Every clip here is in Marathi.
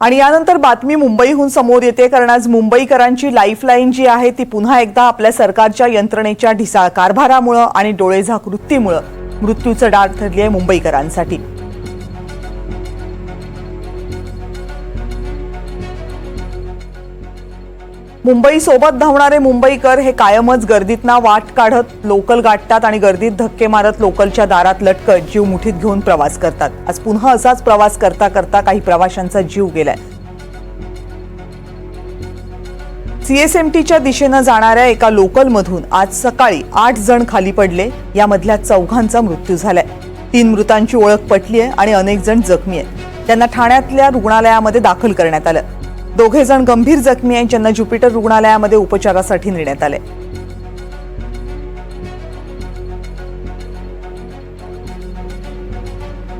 आणि यानंतर बातमी मुंबईहून समोर येते कारण आज मुंबईकरांची लाईफलाईन जी आहे ती पुन्हा एकदा आपल्या सरकारच्या यंत्रणेच्या ढिसाळ कारभारामुळं आणि डोळेझाक वृत्तीमुळं मृत्यूचं डाग ठरली आहे मुंबईकरांसाठी. मुंबईसोबत धावणारे मुंबईकर हे कायमच गर्दीतना वाट काढत लोकल गाठतात आणि गर्दीत धक्के मारत लोकलच्या दारात लटकत जीव मुठीत घेऊन प्रवास करतात. आज पुन्हा असाच प्रवास करता करता काही प्रवाशांचा जीव गेलाय. सीएसएमटीच्या दिशेनं जाणाऱ्या एका लोकलमधून आज सकाळी आठ जण खाली पडले. यामधल्या चौघांचा मृत्यू झालाय. तीन मृतांची ओळख पटली आहे आणि अनेक जण जखमी आहेत. त्यांना ठाण्यातल्या रुग्णालयामध्ये दाखल करण्यात आलं. दोघे जण गंभीर जखमी आहेत ज्यांना ज्युपिटर रुग्णालयामध्ये उपचारासाठी नेण्यात आले.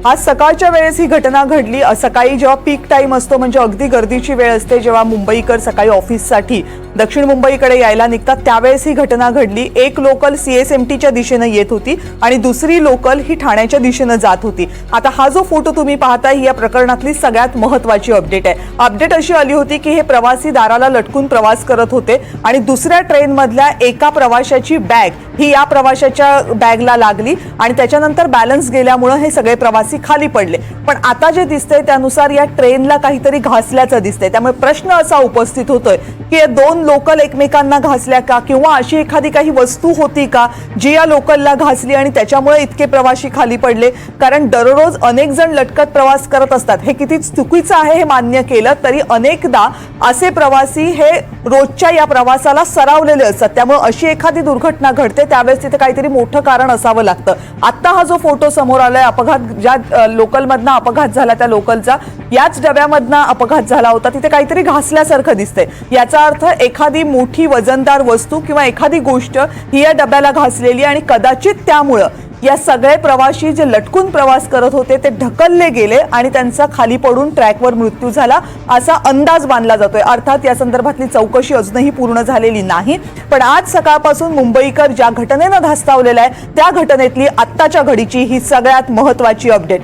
आज सकाळच्या वेळेस ही घटना घडली. सकाळी जेव्हा पीक टाईम असतो म्हणजे अगदी गर्दीची वेळ असते जेव्हा मुंबईकर सकाळी ऑफिससाठी दक्षिण मुंबईकडे यायला निघतात त्यावेळेस ही घटना घडली. एक लोकल सीएसएमटीच्या दिशेनं येत होती आणि दुसरी लोकल ही ठाण्याच्या दिशेनं जात होती. आता हा जो फोटो तुम्ही पाहताय ही या प्रकरणातली सगळ्यात महत्वाची अपडेट आहे. अपडेट अशी आली होती की हे प्रवासी दाराला लटकून प्रवास करत होते आणि दुसऱ्या ट्रेनमधल्या एका प्रवाशाची बॅग ही या प्रवाशाच्या बॅगला लागली आणि त्याच्यानंतर बॅलन्स गेल्यामुळं हे सगळे प्रवासी खाली पडले. पण आता जे दिसतंय त्यानुसार या ट्रेनला काहीतरी घासल्याचं दिसतंय. त्यामुळे प्रश्न असा उपस्थित होतोय की या दोन लोकल एकमेकांना घासल्या का? किंवा अशी एखादी काही वस्तू होती का जी या लोकलला घासली आणि त्याच्यामुळे इतके प्रवासी खाली पडले? कारण दररोज अनेक जण लटकत प्रवास करत असतात. हे किती चुकीचं आहे हे मान्य केलं तरी अनेकदा असे प्रवासी हे रोजच्या या प्रवासाला सरावलेले असतात. त्यामुळे अशी एखादी दुर्घटना घडते त्यावेळेस तिथे काहीतरी मोठं कारण असावं लागतं. आत्ता हा जो फोटो समोर आलाय अपघात ज्या अपघात लोकलमधनं अपघात झाला त्या लोकलचा. याच डब्यामधनं अपघात झाला होता. तिथे काहीतरी घासल्यासारखं दिसतंय. याचा अर्थ एखादी मोठी वजनदार वस्तू किंवा एखादी गोष्ट ही या डब्याला घासलेली आणि कदाचित त्यामुळं या सगळे प्रवाशी जे लटकून प्रवास करत होते ते ढकलले गेले आणि त्यांचा खाली पडून ट्रॅकवर मृत्यू झाला असा अंदाज बांधला जातोय. अर्थात या संदर्भातली चौकशी अजूनही पूर्ण झालेली नाही. पण आज सकाळपासून मुंबईकर ज्या घटनेनं धास्तावलेला आहे त्या घटनेतली आत्ताच्या घडीची ही सगळ्यात महत्वाची अपडेट.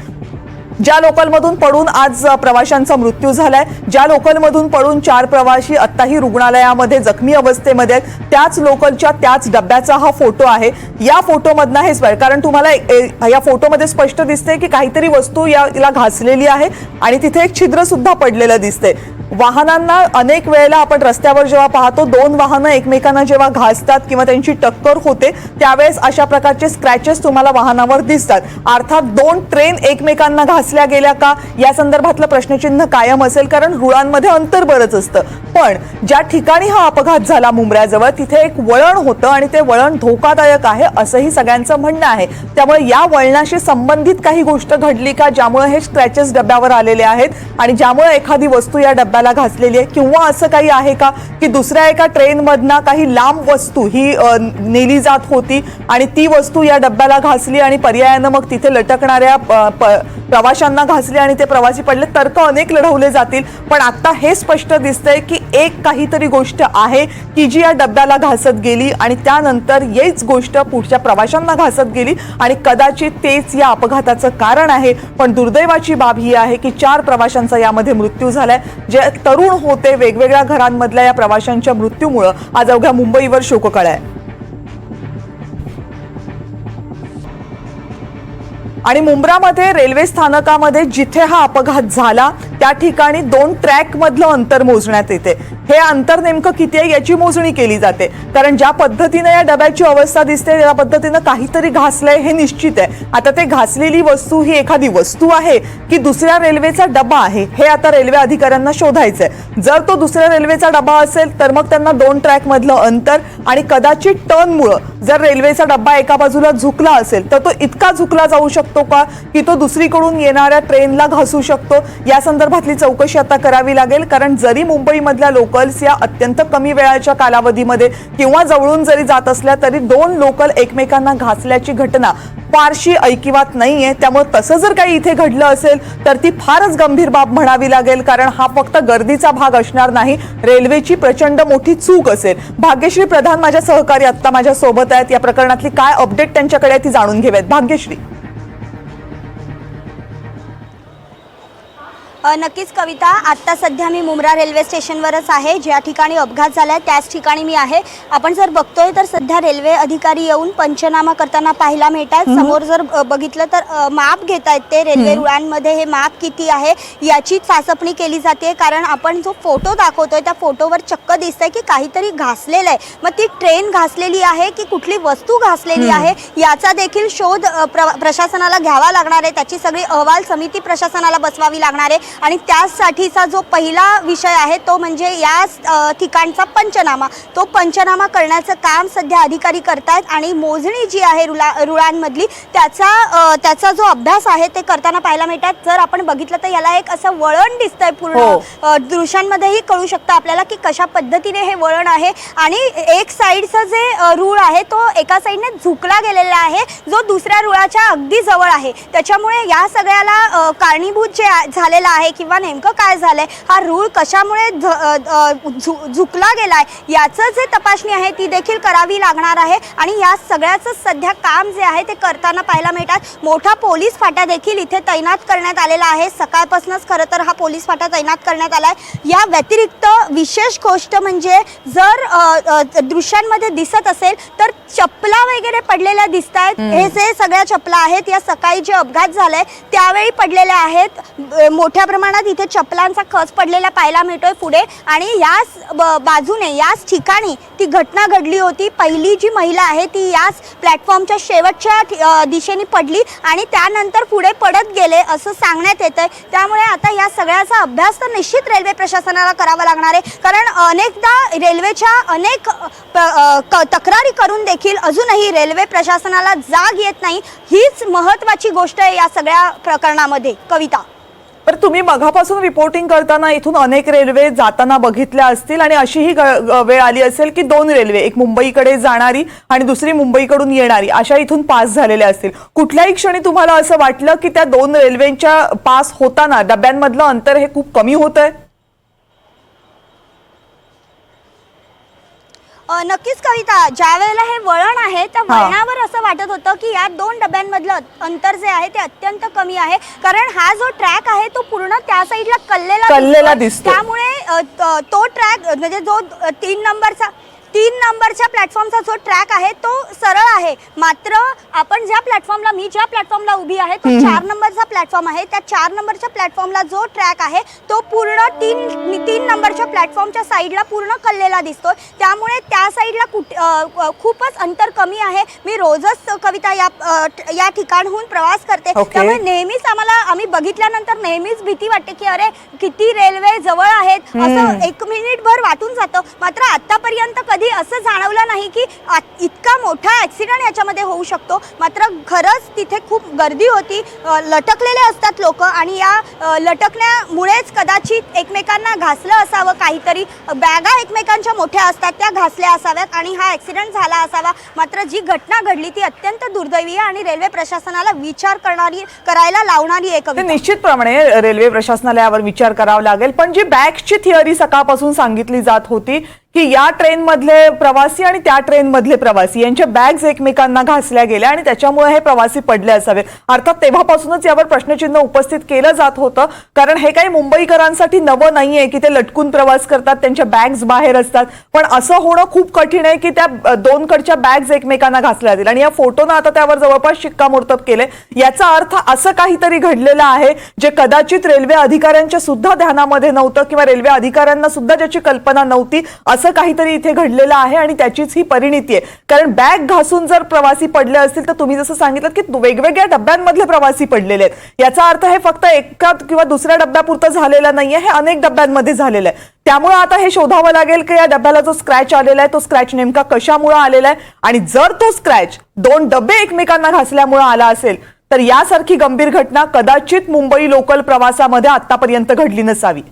ज्या लोकलमधून पडून आज प्रवाशांचा मृत्यू झालाय ज्या लोकलमधून पडून चार प्रवाशी आत्ताही रुग्णालयामध्ये जखमी अवस्थेमध्ये आहेत त्याच लोकलच्या त्याच डब्याचा हा फोटो आहे. या फोटोमधनं हे कारण तुम्हाला ए- या फोटोमध्ये स्पष्ट दिसते की काहीतरी वस्तू याला घासलेली आहे आणि तिथे एक छिद्र सुद्धा पडलेलं दिसते वाहनांना अनेक वेळेला आपण रस्त्यावर जेव्हा पाहतो दोन वाहनं एकमेकांना जेव्हा घासतात किंवा त्यांची टक्कर होते त्यावेळेस अशा प्रकारचे स्क्रॅचेस तुम्हाला वाहनावर दिसतात. अर्थात दोन ट्रेन एकमेकांना घास घासल्या गेल्या का? या संदर्भातलं प्रश्नचिन्ह कायम असेल कारण रुळांमध्ये अंतर बरंच असतं. पण ज्या ठिकाणी हा अपघात झाला मुंबऱ्याजवळ तिथे एक वळण होतं आणि ते वळण धोकादायक आहे असंही सगळ्यांचं म्हणणं आहे. त्यामुळे या वळणाशी संबंधित काही गोष्ट घडली का ज्यामुळे हे स्क्रॅचेस डब्यावर आलेले आहेत आणि ज्यामुळे एखादी वस्तू या डब्याला घासलेली आहे किंवा असं काही आहे का की दुसऱ्या एका ट्रेनमधनं काही लांब वस्तू ही नेली जात होती आणि ती वस्तू या डब्याला घासली आणि पर्यायानं मग तिथे लटकणाऱ्या प- प्रवाशांना घासले आणि ते प्रवासी पडले. तर्क अनेक लढवले जातील. पण आता हे स्पष्ट दिसतंय की एक काहीतरी गोष्ट आहे की जी या डब्याला घासत गेली आणि त्यानंतर येच गोष्ट पुढच्या प्रवाशांना घासत गेली आणि कदाचित तेच या अपघाताचं कारण आहे. पण दुर्दैवाची बाब ही आहे की चार प्रवाशांचा यामध्ये मृत्यू झालाय. जे तरुण होते वेगवेगळ्या घरांमधल्या या प्रवाशांच्या मृत्यूमुळं. आज अवघ्या मुंबईवर शोककळा आहे. आणि मुंब्रामध्ये रेल्वे स्थानकामध्ये जिथे हा अपघात झाला त्या ठिकाणी दोन ट्रॅक मधलं अंतर मोजण्यात येते. हे अंतर नेमकं किती आहे याची मोजणी केली जाते. कारण ज्या पद्धतीनं या डब्याची अवस्था दिसते त्या पद्धतीनं काहीतरी घासलंय हे निश्चित आहे. आता ते घासलेली वस्तू ही एखादी वस्तू आहे की दुसऱ्या रेल्वेचा डबा आहे हे आता रेल्वे अधिकाऱ्यांना शोधायचंय. जर तो दुसऱ्या रेल्वेचा डबा असेल तर मग त्यांना दोन ट्रॅक मधलं अंतर आणि कदाचित टर्नमुळं जर रेल्वेचा डब्बा एका बाजूला झुकला असेल तर तो इतका झुकला जाऊ शकतो का? की तो दुसरीकडून येणाऱ्या ट्रेनला घासू शकतो? या संदर्भातली चौकशी आता करावी लागेल. कारण जरी मुंबईमधल्या लोकल्स या अत्यंत कमी वेळाच्या कालावधीमध्ये किंवा जवळून जरी जात असल्या तरी दोन लोकल एकमेकांना घासल्याची घटना फारशी ऐकिवात नाहीये. त्यामुळे तसं जर काही इथे घडलं असेल तर ती फारच गंभीर बाब म्हणावी लागेल. कारण हा फक्त गर्दीचा भाग असणार नाही रेल्वेची प्रचंड मोठी चूक असेल. भाग्यश्री प्रधान माझ्या सहकारी आत्ता माझ्या सोबत आहेत. या प्रकरणातली काय अपडेट त्यांच्याकडे आहे ती जाणून घेऊयात. भाग्यश्री. नक्कीच कविता आत्ता सध्या मी मुंब्रा रेल्वे स्टेशनवरच आहे. ज्या ठिकाणी अपघात झाला आहे त्याच ठिकाणी मी आहे. आपण जर बघतोय तर सध्या रेल्वे अधिकारी येऊन पंचनामा करताना पाहायला मिळत आहेत समोर जर बघितलं तर माप घेत आहेत ते रेल्वे रुळांमध्ये. हे माप किती आहे याची चाचपणी केली जाते. कारण आपण जो फोटो दाखवतोय त्या फोटोवर चक्क दिसतंय की काहीतरी घासलेलं आहे. मग ती ट्रेन घासलेली आहे की कुठली वस्तू घासलेली आहे? याचा देखील शोध प्र प्रशासनाला घ्यावा लागणार आहे. त्याची सगळी अहवाल समिती प्रशासनाला बसवावी लागणार आहे. आणि त्यासाठीचा जो पहिला विषय आहे तो म्हणजे या ठिकाणचा पंचनामा. तो पंचनामा करण्याचं काम सध्या अधिकारी करतायत आणि मोजणी जी आहे रुला रुळांमधली त्याचा त्याचा जो अभ्यास आहे ते करताना पाहायला मिळतात. जर आपण बघितलं तर याला एक असं वळण दिसतंय पूर्ण हो. दृश्यांमध्येही कळू शकतं आपल्याला की कशा पद्धतीने हे वळण आहे. आणि एक साईडचं जे रूळ आहे तो एका साईडने झुकला गेलेला आहे. जो दुसऱ्या रुळाच्या अगदी जवळ आहे. त्याच्यामुळे या सगळ्याला कारणीभूत जे झालेलं आहे किंवा नेमकं काय झालंय हा रूळ कशामुळे झुकला गेलाय याचं जे तपासणी आहे ती देखील करावी लागणार आहे. आणि या सगळ्याचं सध्या काम जे आहे ते करताना पाहायला मिळतात. मोठा पोलीस फाटा देखील इथे तैनात करण्यात आलेला आहे. सकाळपासूनच खरं तर हा पोलीस फाटा तैनात करण्यात आला आहे या व्यतिरिक्त विशेष गोष्ट म्हणजे जर दृश्यांमध्ये दिसत असेल तर चपला वगैरे पडलेल्या दिसत आहेत हे जे सगळ्या चपला आहेत या सकाळी जे अपघात झालाय त्यावेळी पडलेल्या आहेत. मोठ्या प्रमाणात इथे चपलांचा खच पडलेला पाहायला मिळतोय पुढे. आणि याच बाजूने याच ठिकाणी ती घटना घडली होती. पहिली जी महिला आहे ती याच प्लॅटफॉर्मच्या शेवटच्या दिशेने पडली आणि त्यानंतर पुढे पडत गेले असं सांगण्यात येतंय. आहे त्यामुळे आता या सगळ्याचा अभ्यास तर निश्चित रेल्वे प्रशासनाला करावा लागणार आहे. कारण अनेकदा रेल्वेच्या अनेक तक्रारी करून देखील अजूनही रेल्वे प्रशासनाला जाग येत नाही. हीच महत्त्वाची गोष्ट आहे या सगळ्या प्रकरणामध्ये. कविता. तर तुम्ही मघापासून रिपोर्टिंग करताना इथून अनेक रेल्वे जाताना बघितल्या असतील आणि अशीही ग- वेळ आली असेल की दोन रेल्वे एक मुंबईकडे जाणारी आणि दुसरी मुंबईकडून येणारी अशा इथून पास झालेल्या असतील. कुठल्याही क्षणी तुम्हाला असं वाटलं की त्या दोन रेल्वेच्या पास होताना डब्यांमधलं अंतर हे खूप कमी होत आहे नक्कीच कविता ज्या वेळेला हे वळण आहे त्या. वळणावर असं वाटत होतं की या दोन डब्यांमधलं अत- अंतर जे आहे ते अत्यंत कमी आहे कारण हा जो ट्रॅक आहे तो पूर्ण त्या साईडला कल्लेला कललेला. दिसतो. त्यामुळे त- ट्रॅक म्हणजे जो तीन नंबरचा तीन नंबरच्या प्लॅटफॉर्मचा जो ट्रॅक आहे तो सरळ आहे. मात्र आपण ज्या प्लॅटफॉर्मला मी ज्या प्लॅटफॉर्मला उभी आहे तो चार नंबरचा प्लॅटफॉर्म आहे. त्या चार नंबरच्या प्लॅटफॉर्मला जो ट्रॅक आहे तो पूर्ण तीन तीन नंबरच्या प्लॅटफॉर्मच्या साईडला पूर्ण कल्लेला दिसतोय. त्यामुळे त्या साईडला कुठ खूपच अंतर कमी आहे. मी रोजच कविता या या ठिकाणहून प्रवास करते. त्यामुळे नेहमीच आम्हाला आम्ही बघितल्यानंतर नेहमीच भीती वाटते की अरे किती रेल्वे जवळ आहेत. असं एक मिनिट भर वाटून जातं. मात्र आतापर्यंत कधी असं जाणवलं नाही की इतका मोठा ऍक्सिडेंट याच्यामध्ये होऊ शकतो. मात्र खरंच तिथे खूप गर्दी होती. लटकलेले असतात लोक आणि या लटकण्यामुळेच कदाचित एकमेकांना घासलं असावं काहीतरी. बॅगा एकमेकांच्या मोठ्या असतात त्या घासल्या असाव्यात आणि हा ऍक्सिडेंट झाला असावा. मात्र जी घटना घडली ती अत्यंत दुर्दैवी आणि रेल्वे प्रशासनाला विचार करणारी करायला लावणारी कविता. निश्चितप्रमाणे रेल्वे प्रशासनाला यावर विचार करावा लागेल. पण जी बॅगची थिअरी सकाळपासून सांगितली जात होती की या ट्रेन मधले प्रवासी आणि त्या ट्रेन मधले प्रवासी यांच्या बॅग्स एकमेकांना घासल्या गेल्या आणि त्याच्यामुळे हे प्रवासी पडले असावेत. अर्थात तेव्हापासूनच यावर प्रश्नचिन्ह उपस्थित केलं जात होतं. कारण हे काही मुंबईकरांसाठी नवं नाहीये की ते लटकून प्रवास करतात त्यांच्या बॅग्स बाहेर असतात. पण असं होणं खूप कठीण आहे की त्या दोनकडच्या बॅग्स एकमेकांना घासल्या जातील. आणि या फोटोनं आता त्यावर जवळपास शिक्कामोर्तब केले याचा अर्थ असं काहीतरी घडलेलं आहे जे कदाचित रेल्वे अधिकाऱ्यांच्या सुद्धा ध्यानामध्ये नव्हतं किंवा रेल्वे अधिकाऱ्यांना सुद्धा ज्याची कल्पना नव्हती असं काहीतरी इथे घडलेलं आहे आणि त्याचीच ही परिणिती आहे. कारण बॅग घासून जर प्रवासी पडले असतील तर तुम्ही जसं सांगितलं की वेगवेगळ्या डब्यांमधले प्रवासी पडलेले आहेत. याचा अर्थ हे फक्त एका किंवा दुसऱ्या डब्यापुरतं झालेलं नाहीये हे अनेक डब्यांमध्ये झालेलं आहे. त्यामुळे आता हे शोधावं लागेल की या डब्याला जो स्क्रॅच आलेला आहे तो स्क्रॅच नेमका कशामुळे आलेला आहे? आणि जर तो स्क्रॅच दोन डबे एकमेकांना घासल्यामुळे आला असेल तर यासारखी गंभीर घटना कदाचित मुंबई लोकल प्रवासामध्ये आतापर्यंत घडली नसावी.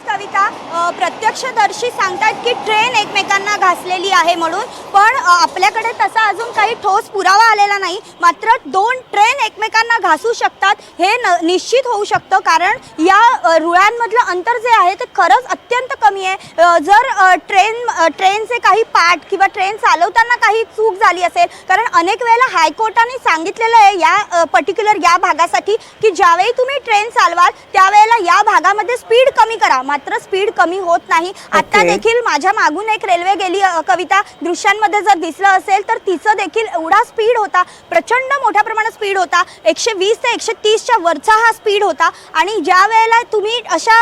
नक्कीच कविता प्रत्यक्षदर्शी सांगतात की ट्रेन एकमेकांना घासलेली आहे म्हणून. पण आपल्याकडे तसा अजून काही ठोस पुरावा आलेला नाही. मात्र दोन ट्रेन एकमेकांना घासू शकतात हे न निश्चित होऊ शकतं. कारण या रुळांमधलं अंतर जे आहे ते खरंच अत्यंत कमी आहे. जर ट्रेन ट्रेनचे काही पार्ट किंवा ट्रेन चालवताना काही चूक झाली असेल कारण अनेक वेळेला हायकोर्टाने सांगितलेलं आहे या पर्टिक्युलर या भागासाठी की ज्यावेळी तुम्ही ट्रेन चालवाल त्यावेळेला या भागामध्ये स्पीड कमी करा. मात्र स्पीड कमी होत नाही. आता. देखील माझ्या मागून एक रेल्वे गेली कविता. दृश्यांमध्ये जर दिसलं असेल तर तिचं देखील एवढा स्पीड होता. प्रचंड मोठ्या प्रमाणात स्पीड होता. एकशे वीस ते एकशे तीसच्या वरचा हा स्पीड होता. आणि ज्या वेळेला तुम्ही अशा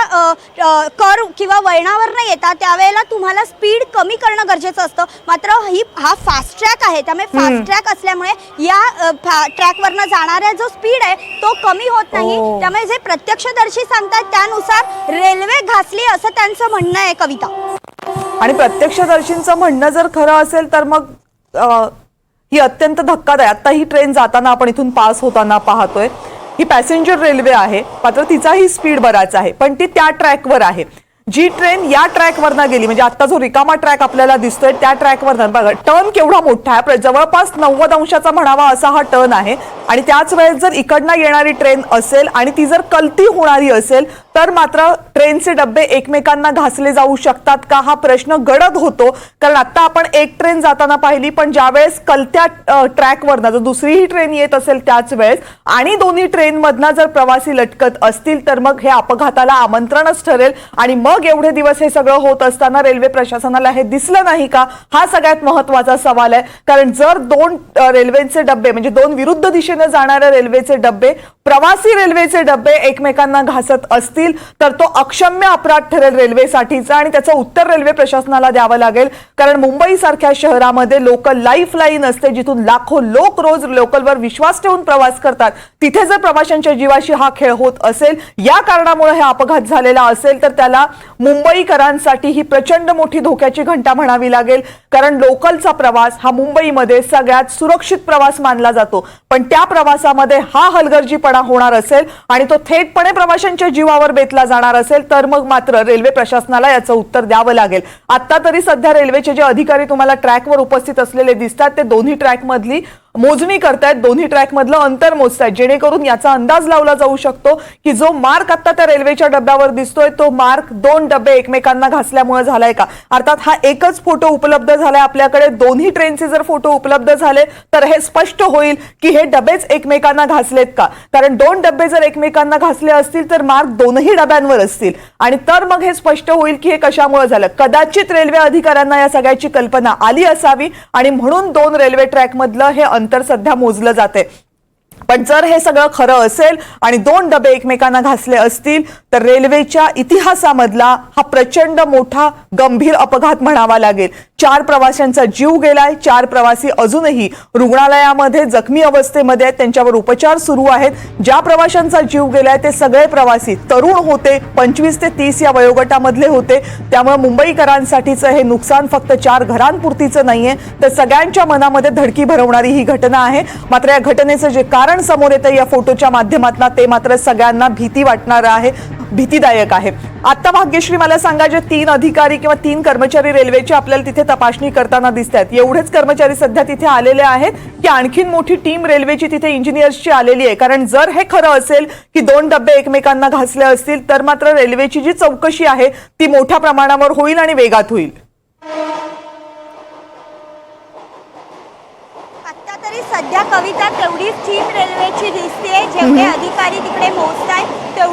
कर किंवा वळणावर न येता त्यावेळेला तुम्हाला स्पीड कमी करणं गरजेचं असतं. मात्र ही हा फास्ट ट्रॅक आहे. त्यामुळे फास्ट ट्रॅक असल्यामुळे या ट्रॅकवरनं जाणारा जो स्पीड आहे तो कमी होत नाही. ओ. त्यामुळे जे प्रत्यक्षदर्शी सांगतात त्यानुसार रेल्वे घासली असं त्यांचं म्हणणं आहे कविता. आणि प्रत्यक्षदर्शींचं म्हणणं जर खरं असेल तर मग ही अत्यंत धक्कादायक. आता ही ट्रेन जाताना आपण इथून पास होताना पाहतोय. ही पॅसेंजर रेल्वे आहे. मात्र तिचाही स्पीड बराच आहे. पण ती त्या ट्रॅकवर आहे. जी ट्रेन या ट्रॅकवरनं गेली म्हणजे आता जो रिकामा ट्रॅक आपल्याला दिसतोय त्या ट्रॅकवरनं बघा टर्न केवढा मोठा आहे. जवळपास नव्वद अंशाचा म्हणावा असा हा टर्न आहे. आणि त्याच वेळेस जर इकडनं येणारी ट्रेन असेल आणि ती जर कलती होणारी असेल तर मात्र ट्रेनचे डबे एकमेकांना घासले जाऊ शकतात का हा प्रश्न गडद होतो. कारण आता आपण एक ट्रेन जाताना पाहिली पण ज्यावेळेस कलत्या ट्रॅकवरनं जर दुसरीही ट्रेन येत असेल त्याच वेळेस आणि दोन्ही ट्रेनमधनं जर प्रवासी लटकत असतील तर मग हे अपघाताला आमंत्रणच ठरेल. आणि मग एवढे दिवस हे सगळं होत असताना रेल्वे प्रशासनाला हे दिसलं नाही का? हा सगळ्यात महत्त्वाचा सवाल आहे. कारण जर दोन रेल्वेचे डबे म्हणजे दोन विरुद्ध दिशेने जाणाऱ्या रेल्वेचे डबे प्रवासी रेल्वेचे डबे एकमेकांना घासत असतील तर तो अक्षम्य अपराध ठरेल रेल्वेसाठीचा आणि त्याचं उत्तर रेल्वे प्रशासनाला द्यावं लागेल. कारण मुंबईसारख्या शहरामध्ये लोकल लाईफ लाईन असते जिथून लाखो लोक रोज लोकलवर विश्वास ठेवून प्रवास करतात. तिथे जर प्रवाशांच्या जीवाशी हा खेळ होत असेल या कारणामुळे हा अपघात झालेला असेल तर त्याला मुंबईकरांसाठी ही प्रचंड मोठी धोक्याची घंटा म्हणावी लागेल. कारण लोकलचा प्रवास हा मुंबईमध्ये सगळ्यात सुरक्षित प्रवास मानला जातो. पण त्या प्रवासामध्ये हा हलगर्जीपणा होणार असेल आणि तो थेटपणे प्रवाशांच्या जीवावर बेतला जाणार असेल तर मग मात्र रेल्वे प्रशासनाला याचं उत्तर द्यावं लागेल. आता तरी सध्या रेल्वेचे जे अधिकारी तुम्हाला ट्रॅकवर उपस्थित असलेले दिसतात ते दोन्ही ट्रॅकमधली मोजणी करतायत दोन्ही ट्रॅक मधलं अंतर मोजतायत. जेणेकरून याचा अंदाज लावला जाऊ शकतो की जो मार्क आता त्या रेल्वेच्या डब्यावर दिसतोय तो मार्क दोन डबे एकमेकांना घासल्यामुळे झालाय का? अर्थात हा एकच फोटो उपलब्ध झालाय आपल्याकडे दोन्ही ट्रेनचे जर फोटो उपलब्ध झाले तर हे स्पष्ट होईल की हे डबेच एकमेकांना घासलेत का? कारण दोन डबे जर एकमेकांना घासले असतील तर मार्क दोनही डब्यांवर असतील. आणि तर मग हे स्पष्ट होईल की हे कशामुळे झालं? कदाचित रेल्वे अधिकाऱ्यांना या सगळ्याची कल्पना आली असावी आणि म्हणून दोन रेल्वे ट्रॅकमधलं हे अंतर सध्या मोजलं जाते पण जर हे सगळं खरं असेल आणि दोन डबे एकमेकांना घासले असतील तर रेल्वेच्या इतिहासामधला हा प्रचंड मोठा गंभीर अपघात म्हणावा लागेल. चार प्रवाशांचा जीव गेलाय. चार प्रवासी अजूनही रुग्णालयामध्ये जखमी अवस्थेमध्ये आहेत. त्यांच्यावर उपचार सुरू आहेत. ज्या प्रवाशांचा जीव गेलाय ते सगळे प्रवासी तरुण होते. पंचवीस ते तीस या वयोगटामधले होते. त्यामुळे मुंबईकरांसाठीचं हे नुकसान फक्त चार घरांपुरतीचं नाहीये. तर सगळ्यांच्या मनामध्ये धडकी भरवणारी ही घटना आहे. मात्र या घटनेचं जे कारण समोर येतं या फोटोच्या माध्यमातून ते मात्र सगळ्यांना भीती वाटणारं आहे. भीतीदायक आहे. आता भाग्यश्री मला सांगा जे तीन अधिकारी किंवा तीन कर्मचारी रेल्वेची आपल्याला तिथे तपासणी करताना दिसत आहेत एवढेच कर्मचारी सध्या तिथे आलेले आहेत की आणखीन मोठी टीम रेल्वेची तिथे इंजिनियर्सची आलेली आहे. कारण जर हे खरं असेल की दोन डबे एकमेकांना घासले असतील तर मात्र रेल्वेची जी चौकशी आहे ती मोठ्या प्रमाणावर होईल आणि वेगात होईल. आता तरी सध्या कविता तेवढीच थीम रेल्वेची दिसते जेवढे अधिकारी तिकडे पोहोचतायत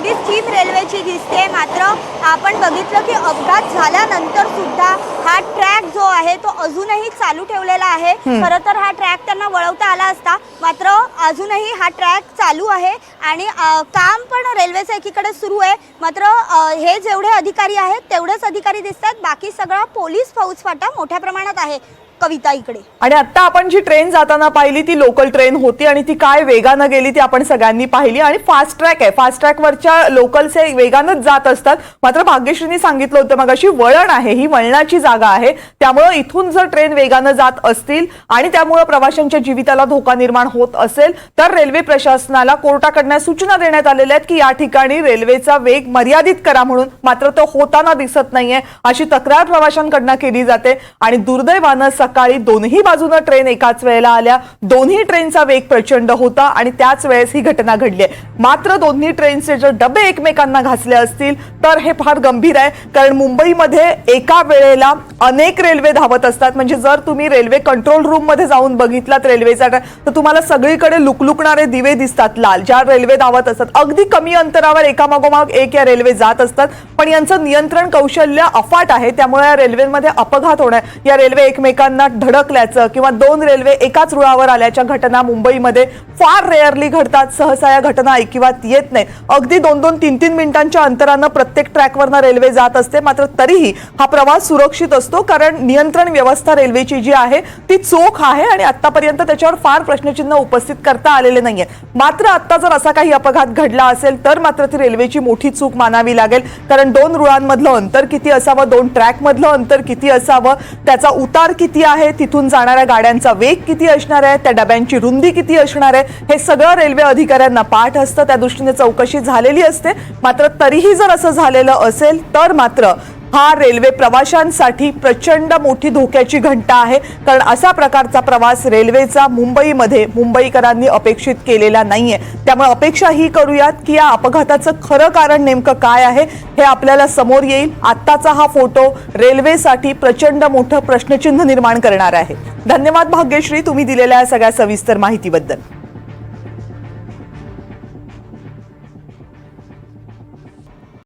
तेवढीच थीम रेल्वेची दिसते मात्र आपण बघितलं की अपघात झाल्यानंतर सुद्धा हा ट्रॅक जो आहे तो अजूनही चालू ठेवलेला आहे. खरं तर हा ट्रॅक त्यांना वळवता आला असता. मात्र अजूनही हा ट्रॅक चालू आहे आणि काम पण रेल्वेचं एकीकडे सुरू आहे. मात्र हे जेवढे अधिकारी आहेत तेवढेच अधिकारी दिसतात. बाकी सगळा पोलीस फौजफाटा मोठ्या प्रमाणात आहे. कविता इकडे. आणि आता आपण जी ट्रेन जाताना पाहिली ती लोकल ट्रेन होती आणि ती काय वेगानं गेली ती आपण सगळ्यांनी पाहिली. आणि फास्ट ट्रॅक आहे. फास्ट ट्रॅकवरच्या लोकल्स हे वेगानंच जात असतात. मात्र भाग्यश्रीनी सांगितलं होतं मग अशी वळण आहे. ही वळणाची जागा आहे. त्यामुळं इथून जर ट्रेन वेगानं जात असतील आणि त्यामुळं प्रवाशांच्या जीविताला धोका निर्माण होत असेल तर रेल्वे प्रशासनाला कोर्टाकडनं सूचना देण्यात आलेल्या आहेत की या ठिकाणी रेल्वेचा वेग मर्यादित करा म्हणून. मात्र तो होताना दिसत नाहीये. अशी तक्रार प्रवाशांकडनं केली जाते. आणि दुर्दैवानं सकाळी दोन्ही बाजूनं ट्रेन एकाच वेळेला आल्या. दोन्ही ट्रेनचा वेग प्रचंड होता आणि त्याच वेळेस ही घटना घडली आहे. मात्र दोन्ही ट्रेनचे जर डबे एकमेकांना घासले असतील तर हे फार गंभीर आहे. कारण मुंबईमध्ये एका वेळेला अनेक रेल्वे धावत असतात. म्हणजे जर तुम्ही रेल्वे कंट्रोल रूममध्ये जाऊन बघितलात रेल्वेचा ट्रॅक, तर तुम्हाला सगळीकडे लुकलुकणारे दिवे दिसतात. लाल ज्या रेल्वे धावत असतात. अगदी कमी अंतरावर एकामागोमाग एक या रेल्वे जात असतात. पण यांचं नियंत्रण कौशल्य अफाट आहे. त्यामुळे या रेल्वेमध्ये अपघात होणार. या रेल्वे एकमेकांना धडकल्याचं किंवा दोन रेल्वे एकाच रुळावर आल्याच्या घटना मुंबईमध्ये फार रेअरली घडतात. सहसा या घटना ऐकिवात येत नाही. अगदी दोन दोन तीन तीन मिनिटांच्या अंतरानं प्रत्येक ट्रॅकवरनं रेल्वे जात असते. मात्र तरीही हा प्रवास सुरक्षित असतो कारण नियंत्रण व्यवस्था रेल्वेची जी आहे ती चोख आहे आणि आतापर्यंत त्याच्यावर फार प्रश्नचिन्ह उपस्थित करता आलेले नाहीये मात्र आता जर असा काही अपघात घडला असेल तर मात्र ती रेल्वेची मोठी चूक मानावी लागेल. कारण दोन रुळांमधलं अंतर किती असावं दोन ट्रॅकमधलं अंतर किती असावं त्याचा उतार किती आहे तिथून जाणाऱ्या गाड्यांचा वेग किती असणार आहे त्या डब्यांची रुंदी किती असणार आहे हे सगळं रेल्वे अधिकाऱ्यांना पाठ असतं. त्या दृष्टीने चौकशी झालेली असते. मात्र तरीही जर असं झालेलं असेल तर मात्र हा रेल्वे प्रवाशांसाठी प्रचंड मोठी धोक्याची घंटा आहे. कारण असा प्रकारचा प्रवास रेल्वेचा मुंबईमध्ये मुंबईकरांनी अपेक्षित केलेला नाहीये. त्यामुळे अपेक्षा ही करूयात की या अपघाताचं खरं कारण नेमकं काय आहे हे आपल्याला समोर येईल. आत्ताचा हा फोटो रेल्वेसाठी प्रचंड मोठं प्रश्नचिन्ह निर्माण करणार आहे. धन्यवाद भाग्यश्री तुम्ही दिलेल्या सगळ्या सविस्तर माहितीबद्दल.